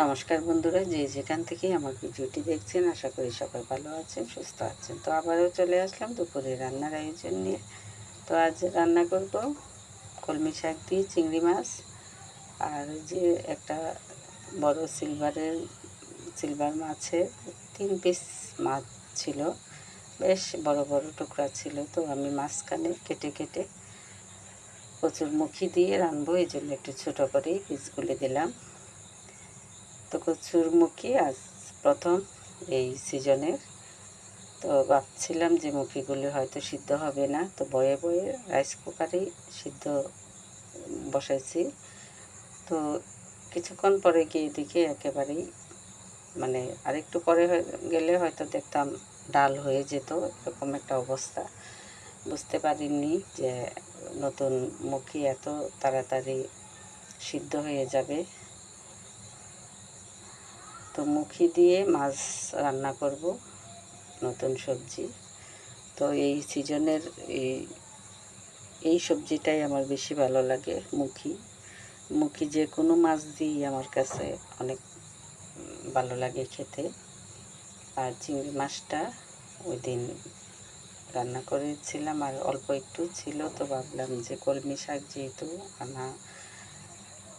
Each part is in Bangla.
নমস্কার বন্ধুরা, যে যেখান থেকেই আমার ভিডিওটি দেখছেন, আশা করি সবাই ভালো আছেন, সুস্থ আছেন। তো আবারও চলে আসলাম দুপুরে রান্নার আয়োজন নিয়ে। তো আজ রান্না করব কলমি শাক দিয়ে চিংড়ি মাছ আর যে একটা বড় সিলভারের, সিলভার মাছের তিন পিস মাছ ছিল। বেশ বড় বড় টুকরা ছিল। তো আমি মাঝখানে কেটে কেটে প্রচুর মুখি দিয়ে রানবো, এই জন্য একটু ছোটো করেই পিসগুলি দিলাম। তো কচুরমুখী আজ প্রথম এই সিজনের। তো ভাবছিলাম যে মুখিগুলি হয়তো সিদ্ধ হবে না। তো বয়ে বয়ে রাইস কুকারেই সিদ্ধ বসাইছি। তো কিছুক্ষণ পরে গিয়ে দেখি একেবারেই মানে আরেকটু পরে গেলে হয়তো দেখতাম ডাল হয়ে যেত, এরকম একটা অবস্থা। বুঝতে পারিনি যে নতুন মুখি এত তাড়াতাড়ি সিদ্ধ হয়ে যাবে। তো মুখি দিয়ে মাছ রান্না করব, নতুন সবজি। তো এই সিজনের এই এই সবজিটাই আমার বেশি ভালো লাগে, মুখি। মুখি যে কোনো মাছ দিই আমার কাছে অনেক ভালো লাগে খেতে। আর চিংড়ি মাছটা ওই দিন রান্না করেছিলাম, আর অল্প একটু ছিল, তো ভাবলাম যে কলমি শাক যেহেতু আনা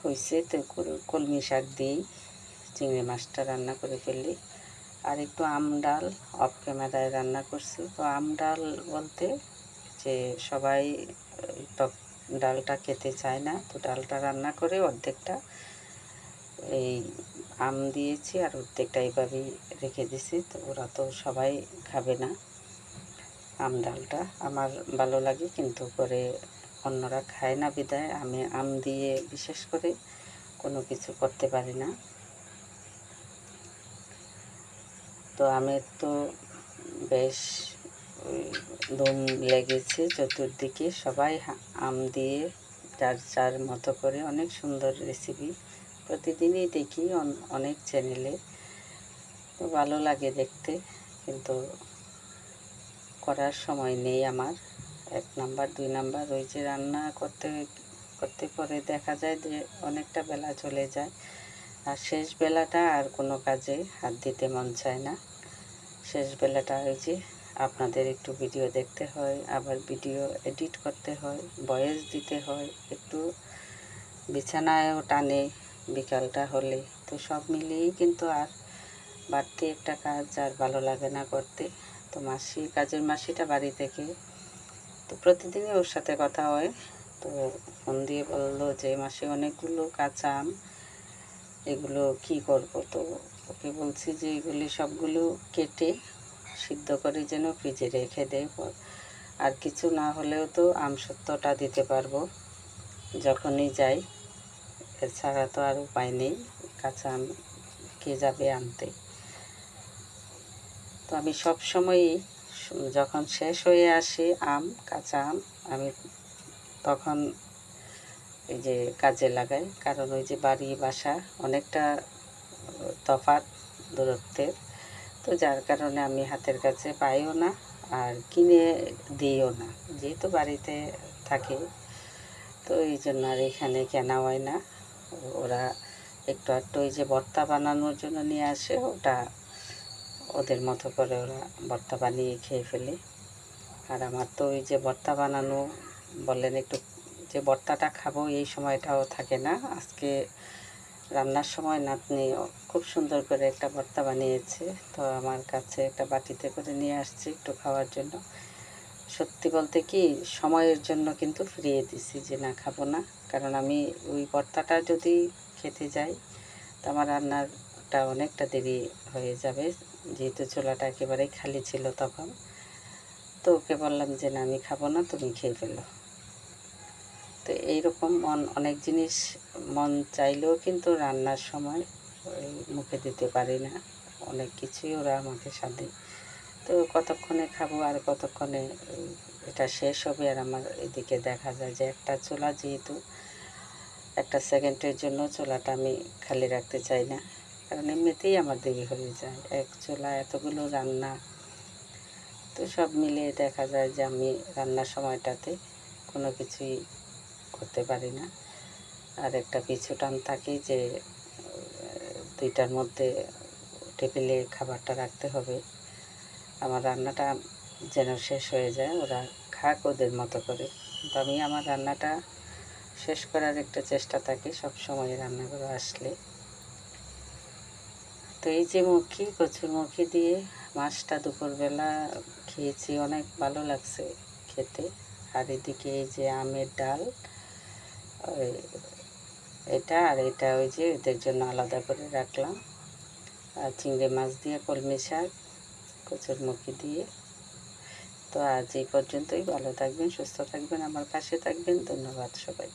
হয়েছে তো কলমি শাক দিয়েই চিংড়ি মাছটা রান্না করে ফেললি। আর একটু আম ডাল, অফ ক্যামেরায় রান্না করছি। তো আম ডাল বলতে যে সবাই টক ডালটা খেতে চায় না, তো ডালটা রান্না করে অর্ধেকটা এই আম দিয়েছি আর অর্ধেকটা এইভাবেই রেখে দিছি। তো ওরা তো সবাই খাবে না আম ডালটা। আমার ভালো লাগে কিন্তু করে অন্যরা খায় না বিদায়। আমি আম দিয়ে বিশেষ করে কোনো কিছু করতে পারি না। তো আমের তো বেশ দম লেগেছে চতুর্দিকে। সবাই আম দিয়ে যার যার মতো করে অনেক সুন্দর রেসিপি প্রতিদিনই দেখি অনেক চ্যানেলে তো ভালো লাগে দেখতে, কিন্তু করার সময় নেই আমার। এক নাম্বার, দুই নাম্বার, ওই যে রান্না করতে করতে পরে দেখা যায় যে অনেকটা বেলা চলে যায়। আর শেষ বেলাটা আর কোনো কাজে হাত দিতে মন চায় না। শেষ বেলাটা ওই যে আপনাদের একটু ভিডিও দেখতে হয়, আবার ভিডিও এডিট করতে হয়, ভয়েস দিতে হয়, একটু বিছানায়ও টানে বিকালটা হলে। তো সব মিলিয়েই কিন্তু আর বাড়তি একটা কাজ আর ভালো লাগে না করতে। তো মাসি, কাজের মাসিটা বাড়ি থেকে তো প্রতিদিনই ওর সাথে কথা হয়। তো ফোন দিয়ে বলল যে, মাসি, অনেকগুলো কাঁচা আম এগুলো কি করব তো? ওকে বলছি যে এগুলি সবগুলো কেটে সিদ্ধ করে যেন ফ্রিজে রেখে দেয় আর কিছু না হলেও তো আম সত্যটা দিতে পারব যখনই যাই। এছাড়া তো আর উপায় নেই, কাঁচা আম কে যাবে আনতে। তো আমি সব সময়ই যখন শেষ হয়ে আসে আম, কাঁচা আম, আমি তখন এই যে কাজে লাগাই। কারণ ওই যে বাড়ি, বাসা অনেকটা তফাৎ দূরত্বের। তো যার কারণে আমি হাতের কাছে পাইও না আর কিনে দিইও না। যেহেতু বাড়িতে থাকে, তো এই জন্য আর এখানে কেনা হয় না। ওরা একটু একটু ওই যে ভর্তা বানানোর জন্য নিয়ে আসে, ওটা ওদের মতো করে ওরা ভর্তা বানিয়ে খেয়ে ফেলে। আর আমার তো ওই যে ভর্তা বানানো বললেন একটু যে ভর্তাটা খাব, এই সময়টাও থাকে না। আজকে রান্নার সময় নাতনি খুব সুন্দর করে একটা ভর্তা বানিয়েছে। তো আমার কাছে একটা বাটিতে করে নিয়ে আসছি একটু খাওয়ার জন্য। সত্যি বলতে কি, সময়ের জন্য কিন্তু ফিরিয়ে দিছি যে না, খাব না। কারণ আমি ওই ভর্তাটা যদি খেতে যাই, তো আমার রান্নারটা অনেকটা দেরি হয়ে যাবে। যেহেতু চোলাটা একেবারেই খালি ছিল তখন। তো ওকে বললাম যে, না, আমি খাব না, তুমি খেয়ে ফেলো। তো এইরকম মন অনেক জিনিস মন চাইলেও কিন্তু রান্নার সময় ওই মুখে দিতে পারি না। অনেক কিছুই ওরা আমাকে সাধে। তো কতক্ষণে খাব আর কতক্ষণে এটা শেষ হবে আর আমার এদিকে দেখা যায় যে একটা চোলা যেহেতু, একটা সেকেন্ডের জন্য চোলাটা আমি খালি রাখতে চাই না। কারণ এমনিতেই আমার দেরি হয়ে যায়। এক চোলা এতগুলো রান্না, তো সব মিলিয়ে দেখা যায় যে আমি রান্নার সময়টাতে কোনো কিছুই করতে পারি না। আর একটা পিছু টান থাকে যে দুইটার মধ্যে টেবিলে খাবারটা রাখতে হবে। আমার রান্নাটা যেন শেষ হয়ে যায়, ওরা খাক ওদের মতো করে। কিন্তু আমি আমার রান্নাটা শেষ করার একটা চেষ্টা থাকি, সব সময় রান্নাঘরে আসলে। তো এই যে মুখি কচুর মুখি দিয়ে মাছটা দুপুরবেলা খেয়েছি, অনেক ভালো লাগছে খেতে। আর এদিকে এই যে আমের ডাল ওই এটা আর এটা ওই যে এদের জন্য আলাদা করে রাখলাম। আর চিংড়ি মাছ দিয়ে কলমি শাক, কচুর মুখি দিয়ে। তো আজ এই পর্যন্তই। ভালো থাকবেন, সুস্থ থাকবেন, আমার পাশে থাকবেন। ধন্যবাদ সবাইকে।